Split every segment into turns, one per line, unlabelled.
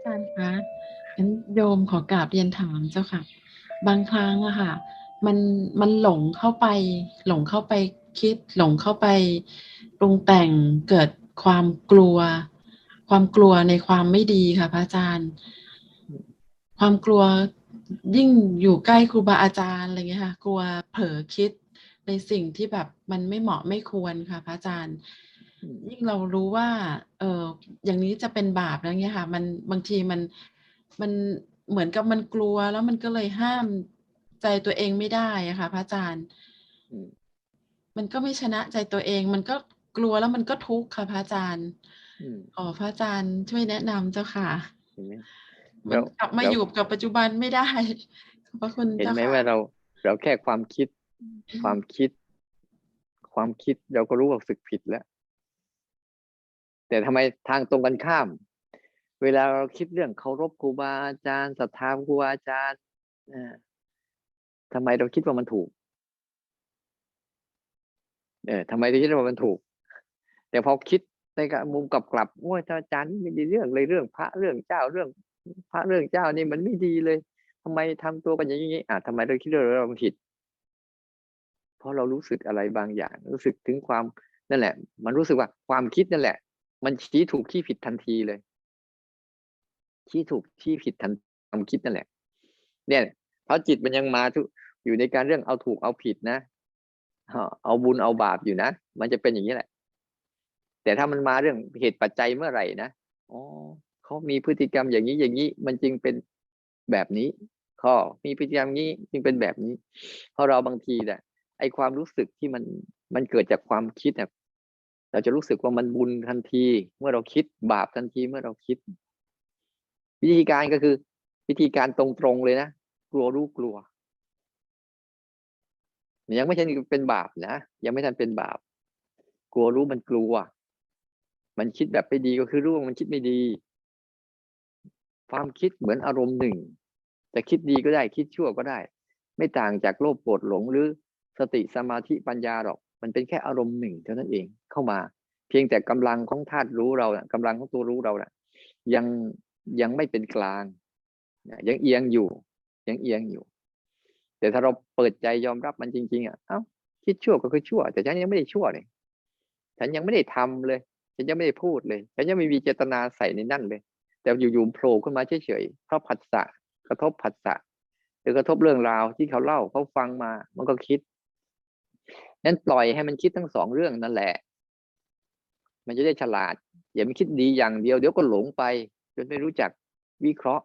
อาจารย์คะงั้นโยมขอกราบเรียนถามเจ้าค่ะ บางครั้งอะค่ะ มันมันหลงเข้าไป หลงเข้าไปคิด หลงเข้าไปปรุงแต่งเกิดความกลัว ความกลัวในความไม่ดีค่ะ พระอาจารย์ ความกลัวยิ่งอยู่ใกล้ครูบาอาจารย์อะไรเงี้ยค่ะ กลัวเผลอคิดในสิ่งที่แบบมันไม่เหมาะไม่ควรค่ะ พระอาจารย์ ยิ่งเรารู้ว่า เอออย่างนี้จะเป็นบาปแล้วเงี้ยค่ะ มันบางทีมันมันเหมือนกับมันกลัวแล้วมันก็เลยห้ามใจตัวเองไม่ได้อะค่ะ พระอาจารย์
อืม
มันก็ไม่ชนะใจตัวเอง มันก็กลัวแล้วมันก็ทุกข์ค่ะ พระอาจารย์
อืม
ขอพระอาจารย์ช่วยแนะนำเจ้าค่ะ
เห็นไหม
มั
แล้
น
ว
กลับมา
แล้ว
อยู่กับปัจจุบันไม่ได้ขอบพระคุณ
เห็น
เจ้า
ไหม
ค่ะ
ว่าเราเราแค่ความคิด ความคิด ความคิดเราก็รู้ว่าสึกผิดแล้ว แต่ทำไมทางตรงกันข้าม เวลาเราคิดเรื่องเคารพครูบาอาจารย์ศรัทธาครูบาอาจารย์อ่าทำไมเราคิดว่ามันถูก เออทำไมเราคิดว่ามันถูก แต่พอคิดในมุมกลับกลับโอ้ยท่านอาจารย์นี่ไม่ดีเรื่องเลยเรื่อง พระเรื่องเจ้าเรื่อง พระเรื่องเจ้านี่มันไม่ดีเลยทำไมทำตัวกันอย่างนี้อะทำไมเราคิดว่าเราผิด เพราะเรารู้สึกอะไรบางอย่าง รู้สึกถึงความนั่นแหละ มันรู้สึกว่าความคิดนั่นแหละ มันชี้ถูกชี้ผิดทันทีเลย ชี้ถูกชี้ผิดทันความคิดนั่นแหละ เนี่ยเพราะจิตมันยังมาทุอยู่ในการเรื่องเอาถูกเอาผิดนะเอาเอาบุญเอาบาปอยู่นะมันจะเป็นอย่างนี้แหละ แต่ถ้ามันมาเรื่องเหตุปัจจัยเมื่อไหร่นะอ๋อเขามีพฤติกรรมอย่างนี้อย่างนี้ มันจึงเป็นแบบนี้ข้อมีพฤติกรรมนี้จึงเป็นแบบนี้ เพราะเราบางทีเนี่ยไอความรู้สึกที่มันมันเกิดจากความคิดเนี่ย เราจะรู้สึกว่ามันบุญทันที เมื่อเราคิดบาปทันทีเมื่อเราคิด วิธีการก็คือ วิธีการตรงๆเลยนะกลัวรู้กลัว ยังไม่ใช่เป็นบาปนะยังไม่ทันเป็นบาป กลัวรู้มันกลัว มันคิดแบบไม่ดีก็คือรู้ว่ามันคิดไม่ดี ความคิดเหมือนอารมณ์หนึ่งจะคิดดีก็ได้คิดชั่วก็ได้ ไม่ต่างจากโลภโกรธหลงหรือสติสมาธิปัญญาหรอก มันเป็นแค่อารมณ์หนึ่งเท่านั้นเอง เข้ามา เพียงแต่กำลังของธาตุรู้เราน่ะกำลังของตัวรู้เรานะยังยังไม่เป็นกลางยังเอียงอยู่ ยังเอียงอยู่ แต่ถ้าเราเปิดใจยอมรับมันจริง ๆอะเอ้าคิดชั่วก็คือชั่ว แต่ฉันยังไม่ได้ชั่วเลยฉันยังไม่ได้ทำเลย ฉันยังไม่ได้พูดเลย ฉันยังไม่มีเจตนาใส่ในนั่นเลย แต่อยู่ๆโผล่ขึ้นมาเฉยๆเพราะผัสสะกระทบผัสสะหรือกระทบเรื่องราวที่เขาเล่าเขาฟังมา มันก็คิดนั้นปล่อยให้มันคิดทั้งสองเรื่องนั่นแหละ มันจะได้ฉลาด อย่ามันคิดดีอย่างเดียวเดี๋ยวก็หลงไป จนไม่รู้จักวิเคราะห์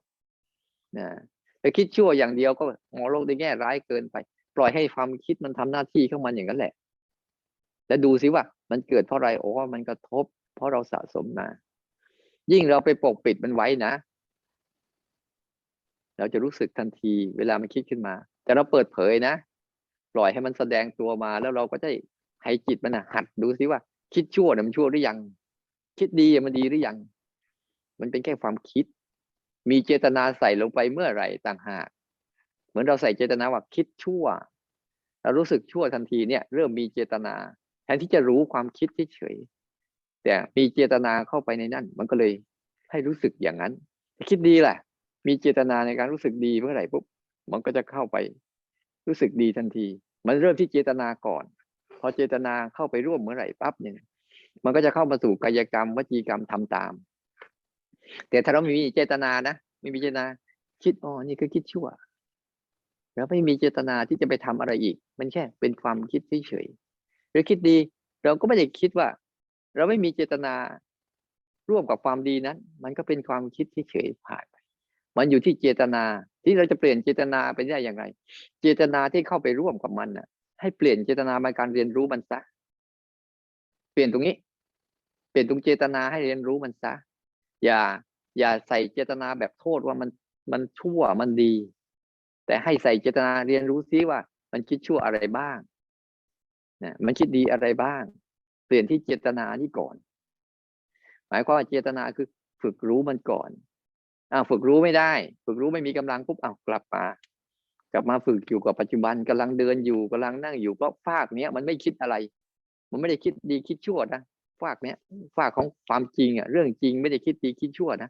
นะแต่คิดชั่วอย่างเดียวก็มองโลกในแง่ร้ายเกินไป ปล่อยให้ความคิดมันทำหน้าที่ของมันอย่างนั้นแหละ แล้วดูสิว่า มันเกิดเพราะอะไรโอ้มันกระทบ เพราะเราสะสมมา ยิ่งเราไปปกปิดมันไว้นะ เราจะรู้สึกทันที เวลามันคิดขึ้นมา แต่เราเปิดเผยนะ ปล่อยให้มันแสดงตัวมาแล้วเราก็จะให้จิตมันหัดดูสิว่า คิดชั่วเนี่ยมันชั่วหรือยัง คิดดีมันดีหรือยัง มันเป็นแค่ความคิด มีเจตนาใส่ลงไปเมื่อไหร่ต่างหาก เหมือนเราใส่เจตนาว่าคิดชั่ว เรารู้สึกชั่วทันทีเนี่ย เริ่มมีเจตนา แทนที่จะรู้ความคิดเฉยแต่มีเจตนาเข้าไปในนั่น มันก็เลยให้รู้สึกอย่างนั้น คิดดีแหละ มีเจตนาในการรู้สึกดีเมื่อไหร่ปุ๊บมันก็จะเข้าไป รู้สึกดีทันที มันเริ่มที่เจตนาก่อน พอเจตนาเข้าไปร่วมเมื่อไหร่ปั๊บเนี่ย มันก็จะเข้ามาสู่กายกรรมวจีกรรมทำตาม แต่ถ้าเราไม่มีเจตนานะไม่มีเจตนา คิดอ๋อนี่คือคิดชั่ว แล้วไม่มีเจตนาที่จะไปทำอะไรอีก มันแค่เป็นความคิดเฉยๆหรือคิดดี เราก็ไม่ได้คิดว่า เราไม่มีเจตนาร่วมกับความดีนั้น มันก็เป็นความคิดเฉยๆผ่านไปมันอยู่ที่เจตนาที่เราจะเปลี่ยนเจตนาไปได้อย่างไร เจตนาที่เข้าไปร่วมกับมันน่ะ ให้เปลี่ยนเจตนามาการเรียนรู้มันซะ เปลี่ยนตรงนี้ เปลี่ยนตรงเจตนาให้เรียนรู้มันซะ อย่า อย่าใส่เจตนาแบบโทษว่ามันมันชั่วมันดี แต่ให้ใส่เจตนาเรียนรู้ซิว่า มันคิดชั่วอะไรบ้างนะมันคิดดีอะไรบ้าง เปลี่ยนที่เจตนานี่ก่อน หมายความว่าเจตนาคือฝึกรู้มันก่อนอ้าวฝึกรู้ไม่ได้ ฝึกรู้ไม่มีกำลังปุ๊บอ้าวกลับมา กลับมาฝึกอยู่กับปัจจุบันกำลังเดินอยู่กำลังนั่งอยู่เพราะภาคเนี้ยมันไม่คิดอะไร มันไม่ได้คิดดีคิดชั่วนะฝากเนี้ยฝากของความจริงอะเรื่องจริงไม่ได้คิดดีคิดชั่วนะ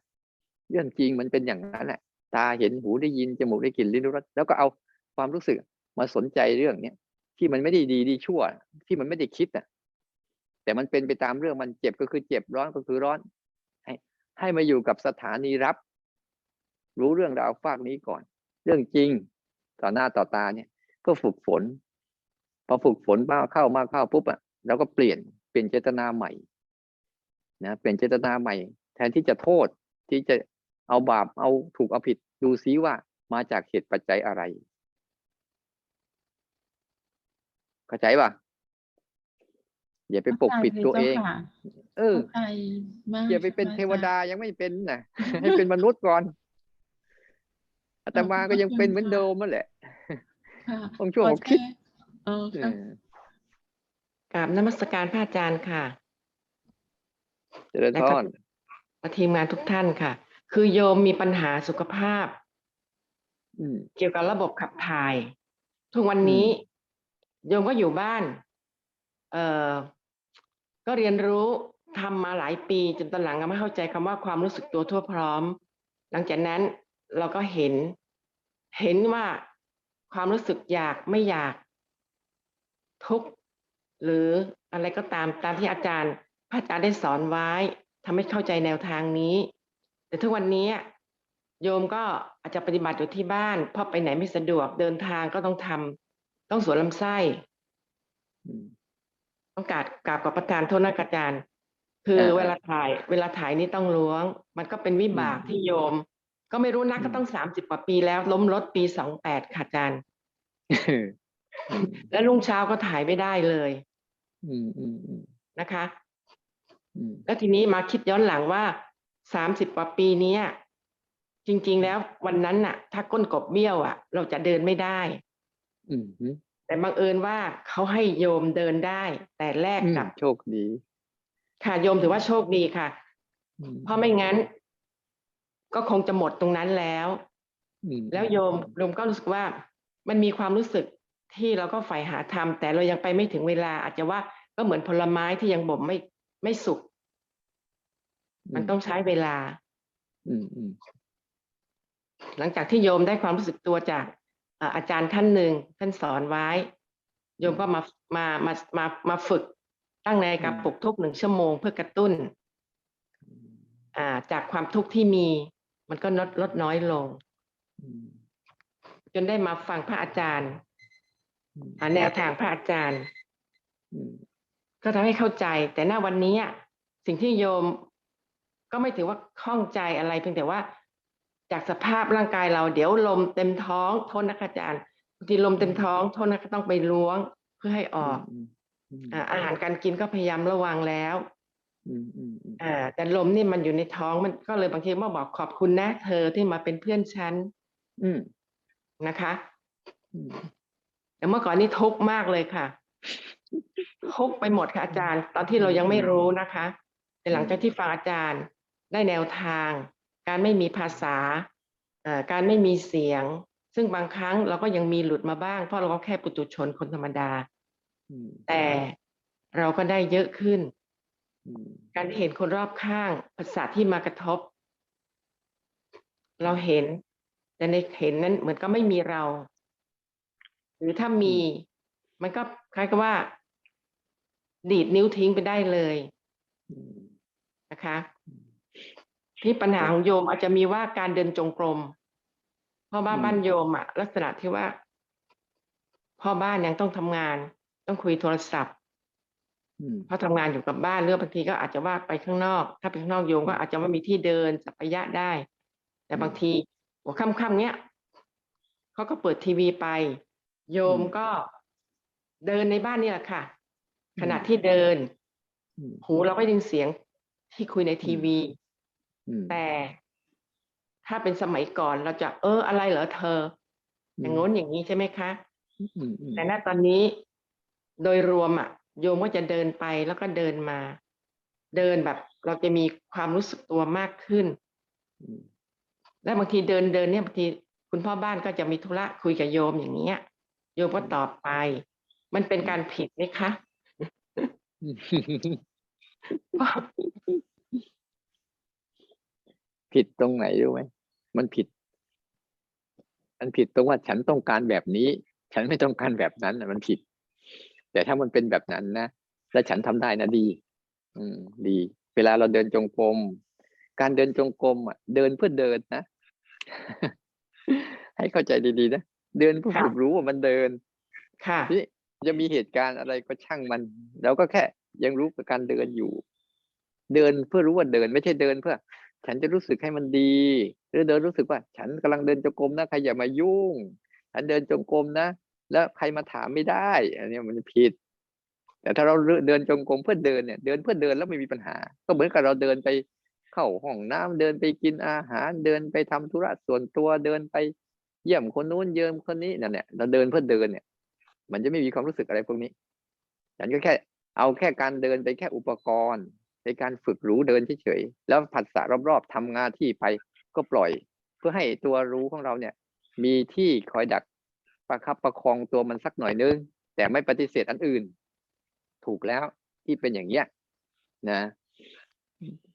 เรื่องจริงมันเป็นอย่างนั้นแหละ ตาเห็นหูได้ยินจมูกได้กลิ่นลิ้นรู้รสแล้วก็เอาความรู้สึกมาสนใจเรื่องเนี้ยที่มันไม่ได้ดีดีชั่ว ที่มันไม่ได้คิดน่ะ แต่มันเป็นไปตามเรื่องมันเจ็บก็คือเจ็บร้อนก็คือร้อน ให้ให้มาอยู่กับสถานีรับ รู้เรื่องราวฝากนี้ก่อน เรื่องจริง ต่อหน้าต่อตาเนี่ยก็ฝึกฝน พอฝึกฝนมากเข้ามากเข้าปุ๊บอะเราก็เปลี่ยนเปลี่ยนเจตนาใหม่นะเปลี่ยนเจตนาใหม่ แทนที่จะโทษที่จะเอาบาปเอาถูกเอาผิดดูซิว่ามาจากเหตุปัจจัยอะไรเข้าใจป่ะอย่าไปปกปิดตัวเอง
ข้าใจลยจ้าค่ะ
เออ
เข้าใจมาก
อย่าไปเป็น
ค่ะ
เทวดายังไม่เป็นนะให้เป็นมนุษย์ก่อน อาตมาก็ยังเป็นเหมือนเดิมนั่นแหละ
ค่ะ
ต้องช่วย
ขอ
เขาคิด
แชร์เออ
เอ
ค่ะ
อก
ราบนมัสการพระอาจารย์ค่ะ
เจริญ
และ
พ
ก็
ร
ทีมงานทุกท่านค่ะ คือโยมมีปัญหาสุขภาพ
อืม
เกี่ยวกับระบบขับถ่าย ทุกวันนี้ โยมก็อยู่บ้าน เอ่อ ก็เรียนรู้ทำมาหลายปีจนตอนหลังก็ไม่เข้าใจคำว่าความรู้สึกตัวทั่วพร้อม หลังจากนั้น เราก็เห็น เห็นว่าความรู้สึกอยากไม่อยาก ทุกข์หรืออะไรก็ตามตามที่อาจารย์ พระอาจารย์ได้สอนไว้ทำให้เข้าใจแนวทางนี้ แต่ทุกวันนี้โยมก็อาจจะปฏิบัติอยู่ที่บ้านเพราะไปไหนไม่สะดวกเดินทางก็ต้องทำต้องสวนลำไส้
อืม
ต้องกราบกราบกับประธานโทษนะอาจารย์ คือ
เออ
เวลาถ่าย เวลาถ่ายนี่ต้องล้วง มันก็เป็นวิบาก
อืม
ที่โยม ก็ไม่รู้นะ
อืม
ก็ต้องสามสิบกว่าปีแล้ว ล้มรถปีสองแปดค่ะอาจารย์ แล้วรุ่งเช้าก็ถ่ายไม่ได้เลย
อืมอืมอืม
นะคะ
อืม
แล้วทีนี้มาคิดย้อนหลังว่าสามสิบกว่าปีเนี้ยจริง ๆ แล้ววันนั้นน่ะ ถ้าก้นกบเบี้ยวอะ เราจะเดินไม่ได้
อืมอืม
แต่บังเอิญว่าเขาให้โยมเดินได้ แต่แลก
อืม
กับ
โชคดี
ค่ะโยมถือว่าโชคดีค่ะ
อืม
เพราะไม่งั้น ก็คงจะหมดตรงนั้นแล้ว
อืม
แล้วโยมโยมก็รู้สึกว่ามันมีความรู้สึกที่เราก็ใฝ่หาธรรมแต่เรายังไปไม่ถึงเวลา อาจจะว่าก็เหมือนผลไม้ที่ยังบ่มไม่ไม่สุก มันต้องใช้เวลา
อืมอืม
หลังจากที่โยมได้ความรู้สึกตัวจากเอ่ออาจารย์ท่านหนึ่งท่านสอนไว้ โยมก็มามามามามาฝึกตั้งในาฬิการปลุกทุกหนึ่งชั่วโมงเพื่อกระตุ้น อ่าจากความทุกข์ที่มี มันก็ลดลดน้อยลง
อืม
จนได้มาฟังพระอาจารย์
อืม
อ่าแนวทางพระอาจารย์
อืม
ก็ทำให้เข้าใจ แต่ณวันนี้อะสิ่งที่โยมก็ไม่ถือว่าข้องใจอะไร เพียงแต่ว่า จากสภาพร่างกายเรา เดี๋ยวลมเต็มท้องโทษนะคะอาจารย์บางทีลมเต็มท้องโทษนะคะต้องไปล้วงเพื่อให้ออก
อืมอืม
อ่าอาหารการกินก็พยายามระวังแล้ว
อืมอืมอืม
อ่า แต่ลมนี่มันอยู่ในท้องมันก็เลยบางทีมาบอกขอบคุณนะเธอที่มาเป็นเพื่อนฉัน
อืม
นะคะ
อืม
แต่เมื่อก่อนนี่ทุกข์มากเลยค่ะ ทุกข์ไปหมดค่ะอาจารย์ ตอนที่เรายังไม่รู้นะคะแต่หลังจากที่ฟังอาจารย์ได้แนวทาง การไม่มีภาษาเอ่อการไม่มีเสียง ซึ่งบางครั้งเราก็ยังมีหลุดมาบ้าง เพราะเราก็แค่ปุถุชนคนธรรมดา
อืม
แต่เราก็ได้เยอะขึ้น
อืม
การเห็นคนรอบข้างภาษาที่มากระทบ เราเห็น แต่ในเห็นนั้นเหมือนก็ไม่มีเรา หรือถ้ามี มันก็คล้ายกับว่า ดีดนิ้วทิ้งไปได้เลย
อืม
นะคะ ที่ปัญหาของโยมอาจจะมีว่าการเดินจงกรมเพราะว่า
อืม
บ้านโยมอะลักษณะที่ว่าพ่อบ้านยังต้องทำงาน ต้องคุยโทรศัพท์
อืม
เพราะทำงานอยู่กับบ้านเรื่องบางทีก็อาจจะว่าไปข้างนอก ถ้าไปข้างนอกโยมก็อาจจะไม่มีที่เดินสัพยะได้ แต่บางทีหัวค่ำๆเนี้ยเขาก็เปิดทีวีไป โยมก็เดินในบ้านนี่แหละค่ะ ขณะที่เดิน
อืม
หูเราก็ได้ยินเสียงที่คุยในทีวี
อืม
แต่ถ้าเป็นสมัยก่อนเราจะเอออะไรเหรอเธอ อย่างโน้นอย่างนี้ใช่ไหมคะ
อืมอืมอืม
แต่ณตอนนี้โดยรวมอะ โยมก็จะเดินไปแล้วก็เดินมา เดินแบบ เราจะมีความรู้สึกตัวมากขึ้น และบางทีเดินเดินเนี่ยบางทีคุณพ่อบ้านก็จะมีธุระคุยกับโยมอย่างเงี้ย โยมก็ตอบไป มันเป็นการผิดไหมคะ
ผิดตรงไหนรู้ไหมมันผิด มันผิดตรงว่าฉันต้องการแบบนี้ ฉันไม่ต้องการแบบนั้นมันผิด แต่ถ้ามันเป็นแบบนั้นนะและฉันทำได้นะดี อืม ดี เวลาเราเดินจงกรมการเดินจงกรมอะ เดินเพื่อเดินนะ ให้เข้าใจดีๆนะเดินเพื่อ
ค่ะ
ฝึกรู้ว่ามันเดิน
ค่ะ
นี่จะมีเหตุการณ์อะไรก็ช่างมันเราก็แค่ยังรู้กับการเดินอยู่ เดินเพื่อรู้ว่าเดิน ไม่ใช่เดินเพื่อ ฉันจะรู้สึกให้มันดี หรือเดินรู้สึกว่า ฉันกำลังเดินจงกรมนะใครอย่ามายุ่ง ฉันเดินจงกรมนะ แล้วใครมาถามไม่ได้ อันนี้มันผิด แต่ถ้าเราเดินจงกรมเพื่อเดินเนี่ย เดินเพื่อเดินแล้วไม่มีปัญหา ก็เหมือนกับเราเดินไปเข้าห้องน้ำเดินไปกินอาหาร เดินไปทำธุระส่วนตัวเดินไปเยี่ยมคนนู้นเยี่ยมคนนี้นั่นแหละเราเดินเพื่อเดินเนี่ย มันจะไม่มีความรู้สึกอะไรพวกนี้ฉันก็แค่ เอาแค่การเดินไปแค่อุปกรณ์ในการฝึกรู้เดินเฉยๆแล้วผัสสะรอบๆทำงานที่ไปก็ปล่อย เพื่อให้ตัวรู้ของเราเนี่ย มีที่คอยดัก ประคับประคองตัวมันสักหน่อยนึง แต่ไม่ปฏิเสธอันอื่น ถูกแล้วที่เป็นอย่างเงี้ยนะ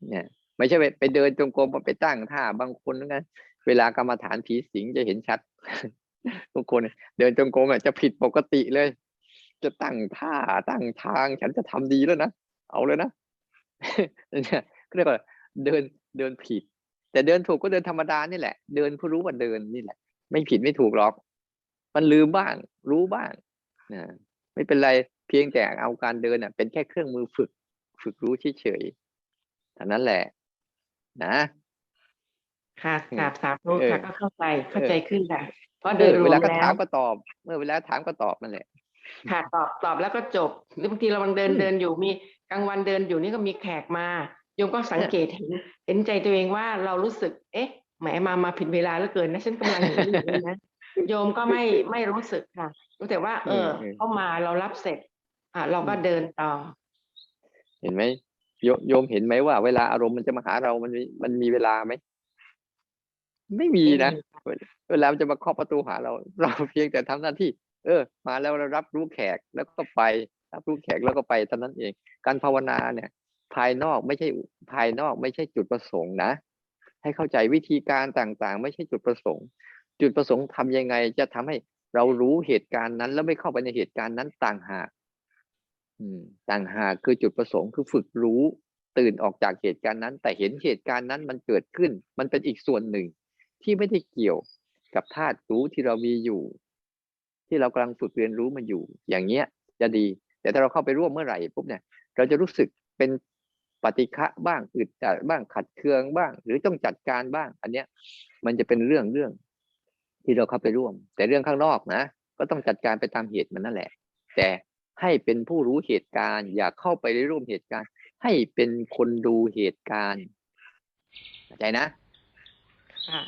เนี่ยไม่ใช่ไปเดินจงกรมไปตั้งท่าบางคนนะเวลากรรมฐานผีสิงจะเห็นชัดบางคนเดินจงกรมจะผิดปกติเลย จะตั้งท่าตั้งทาง ฉันจะทำดีแล้วนะเอาเลยนะเนี่ยเรียกว่าเดินเดินผิด แต่เดินถูกก็เดินธรรมดานี่แหละ เดินเพื่อรู้ว่าเดินนี่แหละ ไม่ผิดไม่ถูกหรอก มันลืมบ้าง รู้บ้างนะไม่เป็นไรเพียงแต่เอาการเดินอะเป็นแค่เครื่องมือฝึก ฝึกรู้เฉยๆเท่านั้นแหละ นะ
ค่ะกราบสาธุ
เออ
ค่ะก็เข้าใจเข้าใจขึ้นค่ะเพราะ
เอ
โดย
อ
รว
เว
ม
ลาก็
แล้
ถาวมก็ตอบ เมื่อเวลาถามก็ตอบนั่นแหละ
ค่ะตอบตอบแล้วก็จบหรือบางทีเรากำลังเดิน
อืม
เดินอยู่มีกลางวันเดินอยู่นี่ก็มีแขกมาโยมก็สังเกตเห็นเห็นใจตัวเองว่าเรารู้สึก เอ๊ะแหมมามาผิดเวลาเหลือเกินนะฉันกำลังอย่างนี้อยู่นะ โยมก็ไม่ไม่รู้สึกค่ะ รู้แต่ว่าเออ
เออ
เข้ามาเรารับเสร็จ อะเราก็เดินต่อ
เห็นไหมโยโยมเห็นไหมว่า เวลาอารมณ์มันจะมาหาเรา มันมีมันมีเวลาไหมไม่มีนะเวลามันจะมาเคาะประตูหาเรา เราเพียงแต่ทำหน้าที่ เออ มาแล้วเรารับรู้แขกแล้วก็ไป รับรู้แขกแล้วก็ไปเท่านั้นเอง การภาวนาเนี่ย ภายนอกไม่ใช่ภายนอกไม่ใช่จุดประสงค์นะให้เข้าใจวิธีการต่างๆ ไม่ใช่จุดประสงค์ จุดประสงค์ทำยังไง จะทำให้เรารู้เหตุการณ์นั้น แล้วไม่เข้าไปในเหตุการณ์นั้นต่างหากต่างหากคือจุดประสงค์คือฝึกรู้ตื่นออกจากเหตุการณ์นั้น แต่เห็นเหตุการณ์นั้นมันเกิดขึ้น มันเป็นอีกส่วนหนึ่ง ที่ไม่ได้เกี่ยวกับธาตุรู้ที่เรามีอยู่ ที่เรากำลังฝึกเรียนรู้มันอยู่ อย่างเงี้ย จะดี แต่ถ้าเราเข้าไปร่วมเมื่อไหร่ปุ๊บเนี่ย เราจะรู้สึกเป็นปฏิฆะบ้างอึดอัดบ้างขัดเคืองบ้าง หรือต้องจัดการบ้าง อันเนี้ย มันจะเป็นเรื่องเรื่อง ที่เราเข้าไปร่วม แต่เรื่องข้างนอกนะ ก็ต้องจัดการไปตามเหตุมันนั่นแหละ แต่ให้เป็นผู้รู้เหตุการณ์ อย่าเข้าไปร่วมเหตุการณ์ ให้เป็นคนดูเหตุการณ์เข้าใจนะ
ค่ะ